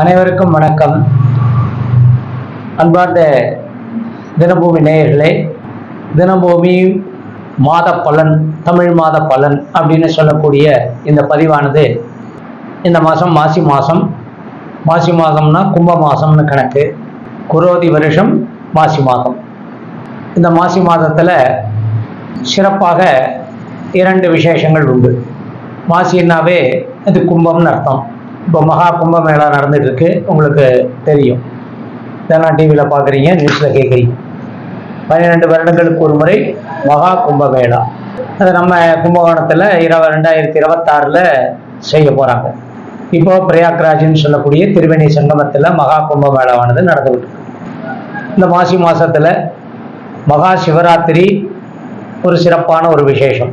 அனைவருக்கும் வணக்கம். அன்பார்ந்த தினபூமி நேயர்களே தினபூமி மாத பலன் தமிழ் மாத பலன் அப்படின்னு சொல்லக்கூடிய இந்த பதிவானது இந்த மாதம் மாசி மாதம். மாசி மாதம்னா கும்ப மாதம்னு கணக்கு. குரோதி வருஷம் மாசி மாதம். இந்த மாசி மாதத்தில் சிறப்பாக இரண்டு விசேஷங்கள் உண்டு. மாசின்னாவே அது கும்பம்னு அர்த்தம். இப்போ மகா கும்ப மேளா நடந்துட்டு இருக்கு உங்களுக்கு தெரியும். இதெல்லாம் டிவியில் பார்க்குறீங்க நியூஸில் கேட்குறீங்க. பன்னிரெண்டு வருடங்களுக்கு ஒரு முறை மகா கும்ப மேளா அது நம்ம கும்பகோணத்தில் இரவு ரெண்டாயிரத்தி இருபத்தாறில் செய்ய போகிறாங்க இப்போ பிரயாக்ராஜ்னு சொல்லக்கூடிய திருவேணி சங்கமத்தில் மகா கும்பமேளாவானது நடந்துகிட்டு இந்த மாசி மாதத்தில் மகா சிவராத்திரி ஒரு சிறப்பான ஒரு விசேஷம்.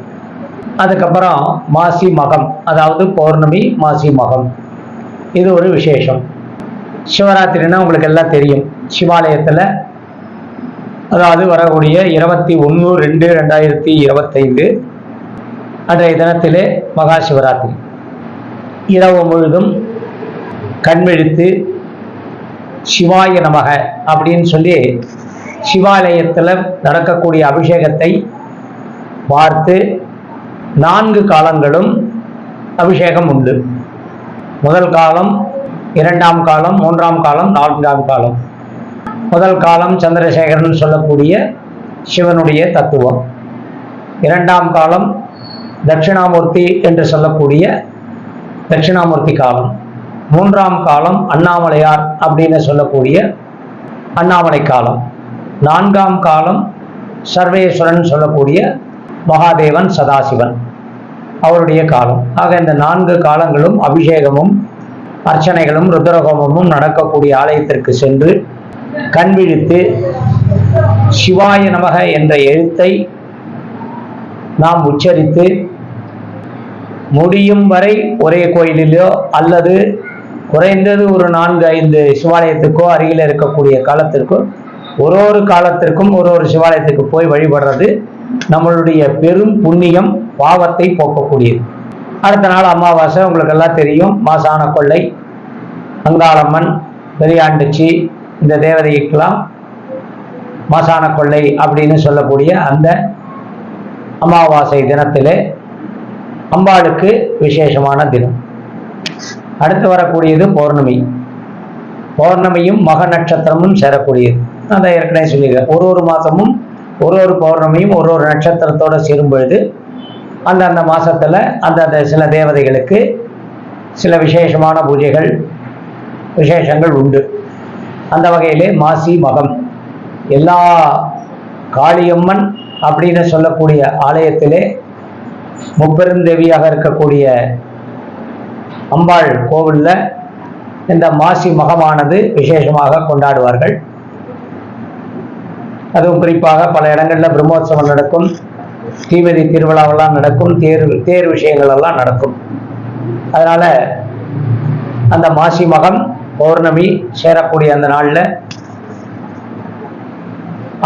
அதுக்கப்புறம் மாசி மகம் அதாவது பௌர்ணமி மாசி மகம். இது ஒரு விசேஷம். சிவராத்திரின்னா உங்களுக்கு எல்லாம் தெரியும். சிவாலயத்தில் அதாவது வரக்கூடிய இருபத்தி ஒன்று ரெண்டு ரெண்டாயிரத்தி இருபத்தைந்து அன்றைய தினத்திலே மகா சிவராத்திரி. இரவு முழுதும் கண்விழித்து சிவாய நமக அப்படின்னு சொல்லி சிவாலயத்தில் நடக்கக்கூடிய அபிஷேகத்தை பார்த்து நான்கு காலங்களும் அபிஷேகம் உண்டு. முதல் காலம் இரண்டாம் காலம் மூன்றாம் காலம் நான்காம் காலம். முதல் காலம் சந்திரசேகரன் சொல்லக்கூடிய சிவனுடைய தத்துவம். இரண்டாம் காலம் தட்சிணாமூர்த்தி என்று சொல்லக்கூடிய தட்சிணாமூர்த்தி காலம். மூன்றாம் காலம் அண்ணாமலையார் அப்படின்னு சொல்லக்கூடிய அண்ணாமலை காலம். நான்காம் காலம் சர்வேஸ்வரன் சொல்லக்கூடிய மகாதேவன் சதாசிவன். அவருடைய காலம். ஆக இந்த நான்கு காலங்களும் அபிஷேகமும் அர்ச்சனைகளும் ருத்ரஹோமமும் நடக்கக்கூடிய ஆலயத்திற்கு சென்று கண்விழித்து சிவாய நமக என்ற எழுத்தை நாம் உச்சரித்து முடியும் வரை ஒரே கோயிலிலோ அல்லது குறைந்தது ஒரு நான்கு ஐந்து சிவாலயத்துக்கோ அருகில் இருக்கக்கூடிய காலத்திற்கோ ஒரு ஒரு காலத்திற்கும் ஒரு ஒரு சிவாலயத்துக்கு போய் வழிபடுறது நம்மளுடைய பெரும் புண்ணியம். பாவத்தை போக்கக்கூடியது. அடுத்த நாள் அமாவாசை உங்களுக்கு எல்லாம் தெரியும். மாசான கொள்ளை அங்காளம்மன் பெரியாண்டுச்சி இந்த தேவதைக்கெல்லாம் மாசான கொள்ளை அப்படின்னு சொல்லக்கூடிய அந்த அமாவாசை தினத்திலே அம்பாளுக்கு விசேஷமான தினம். அடுத்து வரக்கூடியது பௌர்ணமி. பௌர்ணமியும் மக நட்சத்திரமும் சேரக்கூடியது. அதை ஏற்கனவே சொல்லியிருக்கேன். ஒரு ஒரு மாதமும் ஒரு ஒரு பௌர்ணமியும் ஒரு ஒரு நட்சத்திரத்தோடு சேரும் பொழுது அந்தந்த மாதத்தில் அந்தந்த சில தேவதைகளுக்கு சில விசேஷமான பூஜைகள் விசேஷங்கள் உண்டு. அந்த வகையிலே மாசி மகம் எல்லா காளியம்மன் அப்படின்னு சொல்லக்கூடிய ஆலயத்திலே முப்பெருந்தேவியாக இருக்கக்கூடிய அம்பாள் கோவிலில் இந்த மாசி மகமானது விசேஷமாக கொண்டாடுவார்கள். அதுவும் குறிப்பாக பல இடங்களில் பிரம்மோற்சவம் நடக்கும். தீமிதி திருவிழாவெல்லாம் நடக்கும் தேர் தேர் விஷயங்கள் எல்லாம் நடக்கும். அதனால அந்த மாசி மகம் பௌர்ணமி சேரக்கூடிய அந்த நாள்ல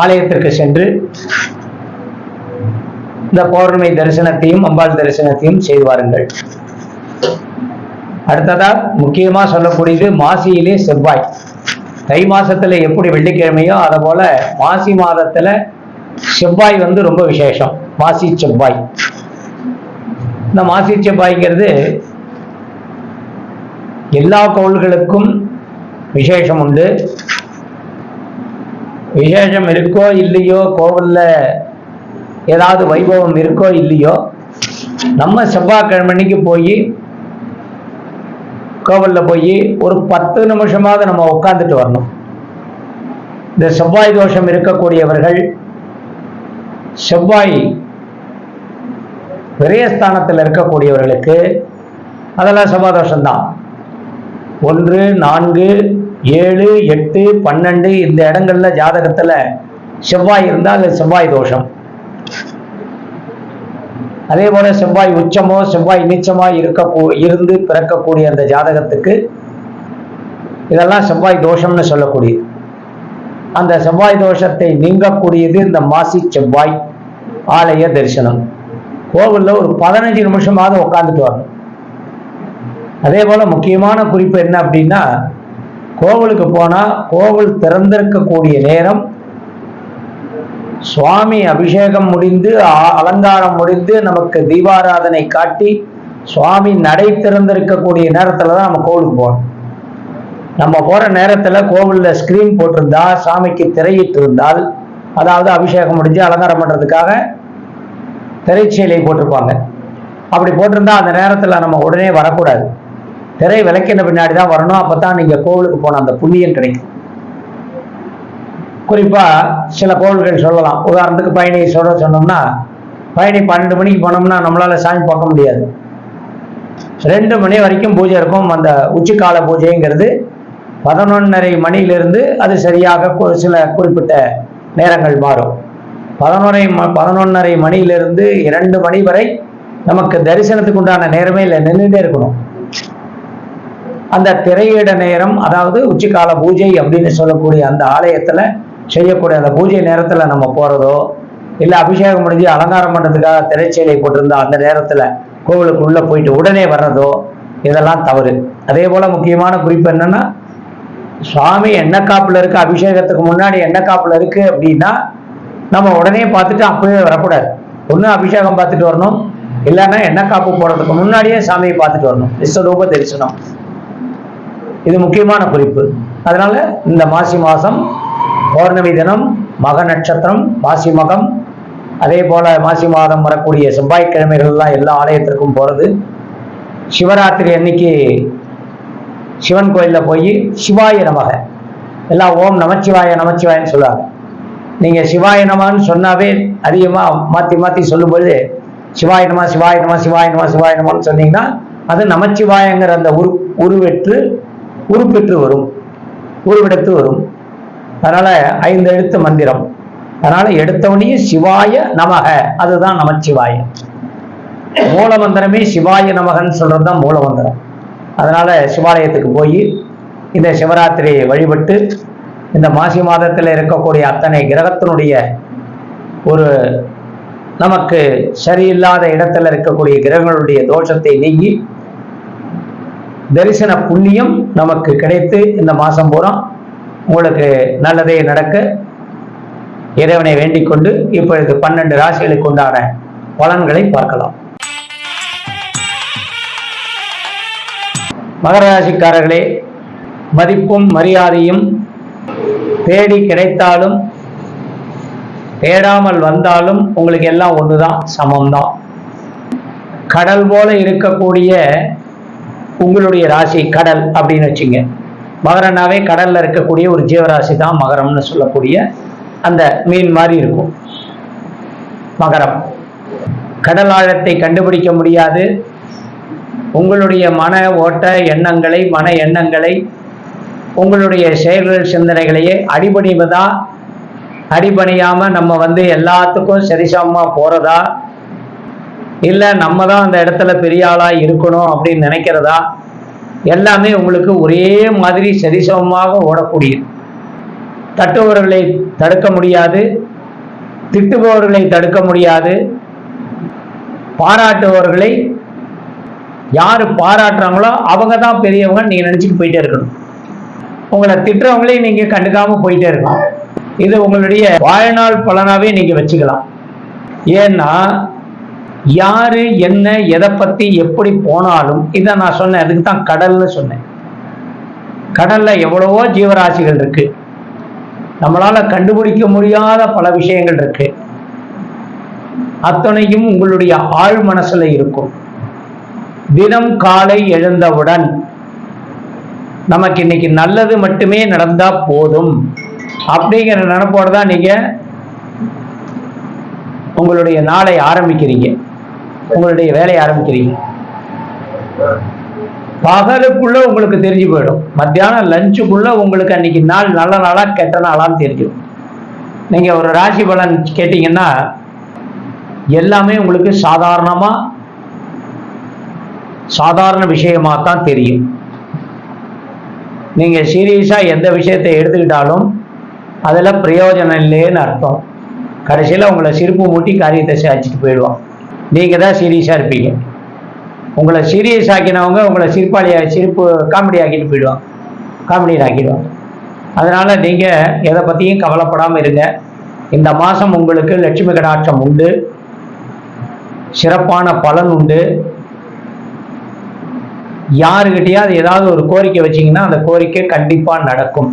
ஆலயத்திற்கு சென்று இந்த பௌர்ணமி தரிசனத்தையும் அம்பாள் தரிசனத்தையும் செய்து வாருங்கள். அடுத்ததாக முக்கியமா சொல்லக்கூடியது மாசியிலே செவ்வாய். தை மாசத்துல எப்படி வெள்ளிக்கிழமையோ அதை போல மாசி மாதத்துல செவ்வாய் வந்து ரொம்ப விசேஷம். மாசி செவ்வாய். இந்த மாசி செவ்வாய்ங்கிறது எல்லா கோள்களுக்கும் விசேஷம் உண்டு. விசேஷம் இருக்கோ இல்லையோ கோவில்ல ஏதாவது வைபவம் இருக்கோ இல்லையோ நம்ம செவ்வாய்க்கிழமைக்கு போய் கோவிலில் போய் ஒரு பத்து நிமிஷமாவது நம்ம உட்காந்துட்டு வரணும். இந்த செவ்வாய் தோஷம் இருக்கக்கூடியவர்கள் செவ்வாய் விரயஸ்தானத்தில் இருக்கக்கூடியவர்களுக்கு அதெல்லாம் செவ்வாய் தோஷம்தான் ஒன்று நான்கு ஏழு எட்டு பன்னெண்டு இந்த இடங்கள்ல ஜாதகத்துல செவ்வாய் இருந்தால் அது செவ்வாய் தோஷம். அதே போல செவ்வாய் உச்சமோ செவ்வாய் நீச்சமோ இருக்க இருந்து பிறக்கக்கூடிய அந்த ஜாதகத்துக்கு இதெல்லாம் செவ்வாய் தோஷம்னு சொல்லக்கூடியது. அந்த செவ்வாய் தோஷத்தை நீங்கக்கூடியது இந்த மாசி செவ்வாய் ஆலய தரிசனம். கோவில்ல ஒரு பதினஞ்சு நிமிஷமாவது உட்காந்துட்டு வரணும். அதே போல முக்கியமான குறிப்பு என்ன அப்படின்னா கோவிலுக்கு போனால் கோவில் திறந்திருக்கக்கூடிய நேரம் சுவாமி அபிஷேகம் முடிந்து அ- அலங்காரம் முடிந்து நமக்கு தீபாராதனை காட்டி சுவாமி நடை திறந்திருக்கக்கூடிய நேரத்தில் தான் நம்ம கோவிலுக்கு போகணும். நம்ம போகிற நேரத்தில் கோவிலில் ஸ்க்ரீன் போட்டிருந்தா சாமிக்கு திரையிட்டு இருந்தால் அதாவது அபிஷேகம் முடிஞ்சு அலங்காரம் பண்ணுறதுக்காக திரைச்சீலை போட்டிருப்பாங்க. அப்படி போட்டிருந்தா அந்த நேரத்தில் நம்ம உடனே வரக்கூடாது. திரை விளக்கின பின்னாடி தான் வரணும். அப்போ தான் நீங்கள் கோவிலுக்கு போன அந்த புண்ணியம் கிடைக்கும். குறிப்பாக சில கோவில்கள் சொல்லலாம். உதாரணத்துக்கு பயணி சொல்ல சொன்னோம்னா பயணி பன்னெண்டு மணிக்கு போனோம்னா நம்மளால சாமி பார்க்க முடியாது. ரெண்டு மணி வரைக்கும் பூஜை இருக்கும். அந்த உச்சிக்கால பூஜைங்கிறது பதினொன்னரை மணியிலிருந்து அது சரியாக ஒரு சில குறிப்பிட்ட நேரங்கள் மாறும். பதினொரை ம பதினொன்னரை மணியிலிருந்து இரண்டு மணி வரை நமக்கு தரிசனத்துக்கு உண்டான நேரமே இல்லை நின்றுட்டே இருக்கணும். அந்த திரையிட நேரம் அதாவது உச்சிக்கால பூஜை அப்படின்னு சொல்லக்கூடிய அந்த ஆலயத்துல செய்யக்கூடிய அந்த பூஜை நேரத்துல நம்ம போறதோ இல்லை அபிஷேகம் முடிஞ்சு அலங்காரம் பண்ணுறதுக்காக திரைச்சீலை போட்டிருந்தா அந்த நேரத்துல கோவிலுக்கு உள்ள போயிட்டு உடனே வர்றதோ இதெல்லாம் தவறு. அதே போல முக்கியமான குறிப்பு என்னன்னா சுவாமி எண்ணெய் காப்புல இருக்கு அபிஷேகத்துக்கு முன்னாடி எண்ணெய் காப்புல இருக்கு அப்படின்னா நம்ம உடனே பார்த்துட்டு அப்பவே வரக்கூடாது. ஒன்று அபிஷேகம் பார்த்துட்டு வரணும். இல்லைன்னா என்ன காப்பு போடுறதுக்கு முன்னாடியே சாமியை பார்த்துட்டு வரணும். விஸ்வரூப தரிசனம். இது முக்கியமான குறிப்பு. அதனால இந்த மாசி மாதம் பௌர்ணமி தினம் மக நட்சத்திரம் மாசி மகம் அதே போல மாசி மாதம் வரக்கூடிய செவ்வாய்க்கிழமைகள்லாம் எல்லா ஆலயத்திற்கும் போகிறது சிவராத்திரி அன்னைக்கு சிவன் கோயிலில் போய் சிவாய நமக. எல்லாம் ஓம் நமச்சிவாய நமச்சிவாயன்னு சொல்லுவாங்க. நீங்க சிவாயனமான்னு சொன்னாவே அதிகமா மாத்தி மாத்தி சொல்லும்பொழுது சிவாயனமா சிவாயனமா சிவாயனமா சிவாயனமான்னு சொன்னீங்கன்னா அது நமச்சிவாயங்கிற அந்த உரு உருவெற்று உருப்பெற்று வரும். உருவெடுத்து வரும். அதனால ஐந்து எழுத்து மந்திரம். அதனால எடுத்தவனையும் சிவாய நமக அதுதான் நமச்சிவாயம் மூல மந்திரமே சிவாய நமகன்னு சொல்றது தான் மூல மந்திரம். அதனால சிவாலயத்துக்கு போய் இந்த சிவராத்திரியை வழிபட்டு இந்த மாசி மாதத்தில் இருக்கக்கூடிய அத்தனை கிரகத்தினுடைய ஒரு நமக்கு சரியில்லாத இடத்துல இருக்கக்கூடிய கிரகங்களுடைய தோஷத்தை நீங்கி தரிசன புண்ணியம் நமக்கு கிடைத்து இந்த மாசம் பூரா உங்களுக்கு நல்லதே நடக்க இறைவனை வேண்டிக் கொண்டு இப்பொழுது பன்னெண்டு ராசிகளுக்கு உண்டான பலன்களை பார்க்கலாம். மகர ராசிக்காரர்களே மதிப்பும் மரியாதையும் தேடி கிடைத்தாலும் தேடாமல் வந்தாலும் உங்களுக்கு எல்லாம் ஒண்ணுதான் சமம்தான். கடல் போல இருக்கக்கூடிய உங்களுடைய ராசி கடல் அப்படின்னு வச்சுங்க. மகரனாவே கடல்ல இருக்கக்கூடிய ஒரு ஜீவராசி தான் மகரம்னு சொல்லக்கூடிய அந்த மீன் மாதிரி இருக்கும். மகரம். கடல் ஆழத்தை கண்டுபிடிக்க முடியாது. உங்களுடைய மன ஓட்ட எண்ணங்களை மன எண்ணங்களை உங்களுடைய செயல்கள் சிந்தனைகளையே அடிபணிவதா? அடிபணியாம நம்ம வந்து எல்லாத்துக்கும் சரிசமமா போறதா? இல்ல நம்ம தான் அந்த இடத்துல பெரிய ஆளா இருக்கணும் அப்படின்னு நினைக்கிறதா? எல்லாமே உங்களுக்கு ஒரே மாதிரி சரிசமமாக ஓடக்கூடியது தட்டுபவர்களை தடுக்க முடியாது. திட்டுபவர்களை தடுக்க முடியாது. பாராட்டுபவர்களை யாரு பாராட்டுறாங்களோ அவங்க தான் பெரியவங்க நீங்க நினைச்சிட்டு போயிட்டே இருக்கணும். உங்களை திட்டுறவங்களையும் நீங்க கண்டுக்காம போயிட்டே இருக்கணும் இது உங்களுடைய வாழ்நாள் பலனாவே நீங்க வச்சுக்கலாம். ஏன்னா யாரு என்ன எதை பத்தி எப்படி போனாலும் இதை நான் சொன்னேன் அதுக்கு தான் கடல்னு சொன்னேன். கடல்ல எவ்வளவோ ஜீவராசிகள் இருக்கு. நம்மளால கண்டுபிடிக்க முடியாத பல விஷயங்கள் இருக்கு. அத்தனையும் உங்களுடைய ஆழ் மனசுல இருக்கும். தினம் காலை எழுந்தவுடன் நமக்கு இன்னைக்கு நல்லது மட்டுமே நடந்தா போதும். அப்படிங்கிற நினைப்போடு தான் நீங்க உங்களுடைய நாளை ஆரம்பிக்கிறீங்க. உங்களுடைய வேலையை ஆரம்பிக்கிறீங்க. பகலுக்குள்ள உங்களுக்கு தெரிஞ்சு போயிடும். மத்தியானம் லஞ்சுக்குள்ள உங்களுக்கு அன்னைக்கு நாள் நல்ல நாளா கெட்ட நாளான்னு தெரிஞ்சிடும். நீங்க ஒரு ராசி பலன் கேட்டீங்கன்னா எல்லாமே உங்களுக்கு சாதாரணமா சாதாரண விஷயமா தான் தெரியும். நீங்க சீரியஸா எந்த விஷயத்தை எடுத்துக்கிட்டாலும் அதுல பிரயோஜனம் இல்லைன்னு அர்த்தம். கடைசியில் உங்களை சிரிப்பு மூட்டி காரியத்தை சாய்ச்சிட்டு போயிடுவான். நீங்கள் தான் சீரியஸாக இருப்பீங்க. உங்களை சீரியஸ் ஆக்கினவங்க உங்களை சிரிப்பாளியா சிரிப்பு காமெடி ஆக்கிட்டு போயிடுவான். காமெடியன் ஆக்கிடுவான். அதனால் நீங்கள் எதை பற்றியும் கவலைப்படாம இருங்க. இந்த மாதம் உங்களுக்கு லட்சுமி கடாட்சம் உண்டு. சிறப்பான பலன் உண்டு. யாருக்கிட்டையாவது ஏதாவது ஒரு கோரிக்கை வச்சிங்கன்னா அந்த கோரிக்கை கண்டிப்பாக நடக்கும்.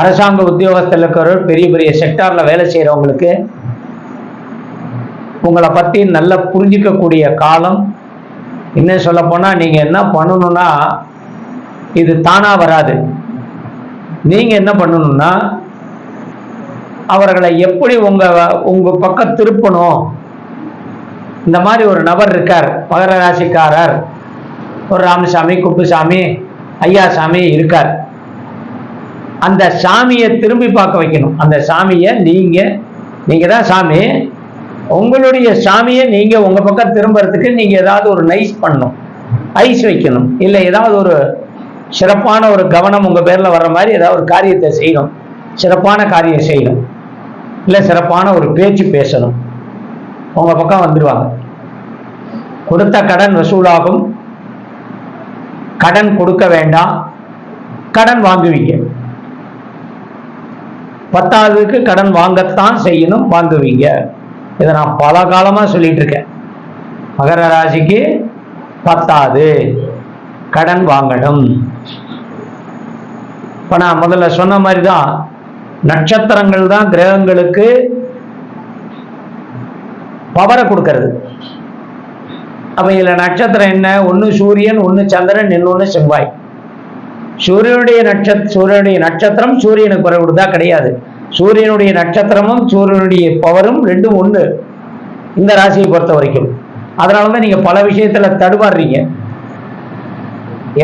அரசாங்க உத்தியோகத்தில் இருக்கிறவர் பெரிய பெரிய செக்டாரில் வேலை செய்கிறவங்களுக்கு உங்களை பற்றி நல்லா புரிஞ்சிக்கக்கூடிய காலம். இன்னும் சொல்லப்போனால் நீங்கள் என்ன பண்ணணும்னா இது தானாக வராது. நீங்கள் என்ன பண்ணணும்னா அவர்களை எப்படி உங்கள் உங்கள் பக்கம் திருப்பணும்? இந்த மாதிரி ஒரு நபர் இருக்கார் மகர ராசிக்காரர். ஒரு ராமசாமி குப்புசாமி ஐயா சாமி இருக்கார். அந்த சாமியை திரும்பி பார்க்க வைக்கணும். அந்த சாமியை நீங்க நீங்க தான் சாமி. உங்களுடைய சாமியை நீங்க உங்க பக்கம் திரும்புறதுக்கு நீங்க ஏதாவது ஒரு நைஸ் பண்ணணும். ஐஸ் வைக்கணும். இல்லை ஏதாவது ஒரு சிறப்பான ஒரு கவனம் உங்கள் பேரில் வர்ற மாதிரி ஏதாவது ஒரு காரியத்தை செய்யணும். சிறப்பான காரியம் செய்யணும். இல்லை சிறப்பான ஒரு பேச்சு பேசணும். உங்கள் பக்கம் வந்துடுவாங்க கொடுத்த கடன் வசூலாகும். கடன் கொடுக்க வேண்டாம். கடன் வாங்குவீங்க. பத்தாவதுக்கு கடன் வாங்கத்தான் செய்யணும் வாங்குவீங்க. இதை நான் பல காலமாக சொல்லிட்டு இருக்கேன் மகர ராசிக்கு பத்தாது கடன் வாங்கணும். இப்போ நான் முதல்ல சொன்ன மாதிரி தான் நட்சத்திரங்கள் தான் கிரகங்களுக்கு பவரை கொடுக்கறது. அப்போ இதில் நட்சத்திரம் என்ன? ஒன்று சூரியன் ஒன்று சந்திரன் இன்னொன்று செவ்வாய். சூரியனுடைய நட்சத் சூரியனுடைய நட்சத்திரம் சூரியனுக்கு குறை கொடுத்தா கிடையாது. சூரியனுடைய நட்சத்திரமும் சூரியனுடைய பவரும் ரெண்டும் ஒன்று இந்த ராசியை பொறுத்த வரைக்கும். அதனாலதான் நீங்கள் பல விஷயத்தில் தடுமாறுறீங்க.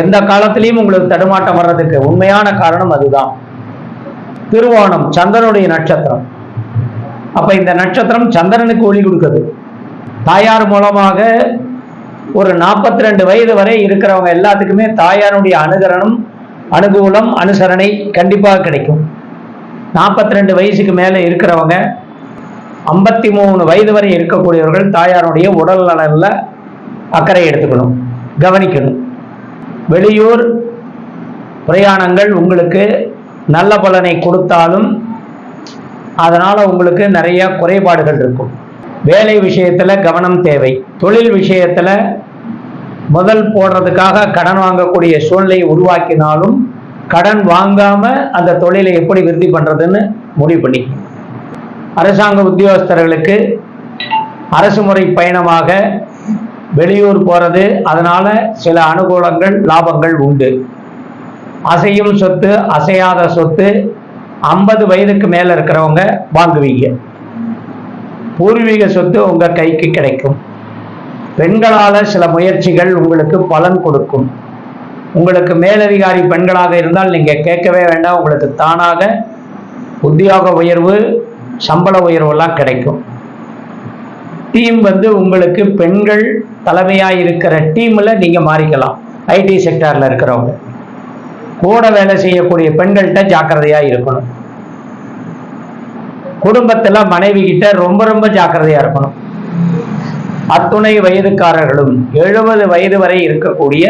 எந்த காலத்திலையும் உங்களுக்கு தடுமாட்டம் வர்றதுக்கு உண்மையான காரணம் அதுதான். திருவோணம் சந்திரனுடைய நட்சத்திரம். அப்போ இந்த நட்சத்திரம் சந்திரனுக்கு ஒளி கொடுக்குது. தாயார் மூலமாக ஒரு நாற்பத்தி ரெண்டு வயது வரை இருக்கிறவங்க எல்லாத்துக்குமே தாயாருடைய அனுகரணம் அனுகூலம் அனுசரணை கண்டிப்பாக கிடைக்கும். நாற்பத்தி ரெண்டு வயசுக்கு மேலே இருக்கிறவங்க ஐம்பத்தி மூணு வயது வரை இருக்கக்கூடியவர்கள் தாயாருடைய உடல் நலனில் அக்கறை எடுத்துக்கணும் கவனிக்கணும். வெளியூர் பிரயாணங்கள் உங்களுக்கு நல்ல பலனை கொடுத்தாலும் அதனால் உங்களுக்கு நிறைய குறைபாடுகள் இருக்கும். வேலை விஷயத்துல கவனம் தேவை. தொழில் விஷயத்துல முதல் போடுறதுக்காக கடன் வாங்கக்கூடிய சூழ்நிலையை உருவாக்கினாலும் கடன் வாங்காம அந்த தொழிலை எப்படி விருத்தி பண்றதுன்னு முடிவு பண்ணி. அரசாங்க உத்தியோகஸ்தர்களுக்கு அரசு முறை பயணமாக வெளியூர் போறது அதனால சில அனுகூலங்கள் லாபங்கள் உண்டு. அசையும் சொத்து அசையாத சொத்து ஐம்பது வயதுக்கு மேல இருக்கிறவங்க வாங்குவீங்க. பூர்வீக சொத்து உங்க கைக்கு கிடைக்கும். பெண்களால சில முயற்சிகள் உங்களுக்கு பலன் கொடுக்கும். உங்களுக்கு மேலதிகாரி பெண்களாக இருந்தால் நீங்க கேட்கவே வேண்டாம். உங்களுக்கு தானாக உத்தியோக உயர்வு சம்பள உயர்வெல்லாம் கிடைக்கும். டீம் வந்து உங்களுக்கு பெண்கள் தலைமையா இருக்கிற டீம்ல நீங்க மாறிக்கலாம். ஐடி செக்டார்ல இருக்கிறவங்க. கூட வேலை செய்யக்கூடிய பெண்கள்கிட்ட ஜாக்கிரதையா இருக்கணும். குடும்பத்துல மனைவி கிட்ட ரொம்ப ரொம்ப ஜாக்கிரதையா இருக்கணும். அத்துணை வயதுக்காரர்களும் எழுபது வயது வரை இருக்கக்கூடிய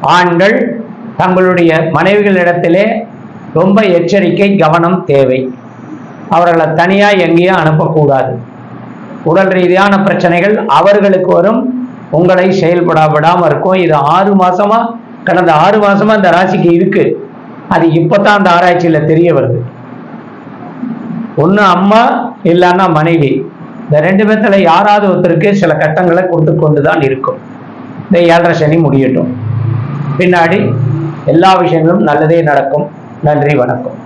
ஆண்கள் தங்களுடைய மனைவிகளிடத்திலே ரொம்ப எச்சரிக்கை கவனம் தேவை. அவர்களை தனியா எங்கேயும் அனுப்பக்கூடாது. உடல் ரீதியான பிரச்சனைகள் அவர்களுக்கு வரும். உங்களை செயல்படா விடாம இருக்கும். இது ஆறு மாசமா கடந்த ஆறு மாசமா இந்த ராசிக்கு இருக்கு. அது இப்பதான் அந்த ஆராய்ச்சியில தெரிய வருது. ஒன்று அம்மா இல்லைன்னா மனைவி. இந்த ரெண்டு பேர்த்துல யாராவது ஒருத்தருக்கு சில கட்டங்களை கொடுத்து கொண்டுதான் இருக்கும். இந்த ஏழரை சனி முடியட்டும். பின்னாடி எல்லா விஷயங்களும் நல்லதே நடக்கும். நன்றி வணக்கம்.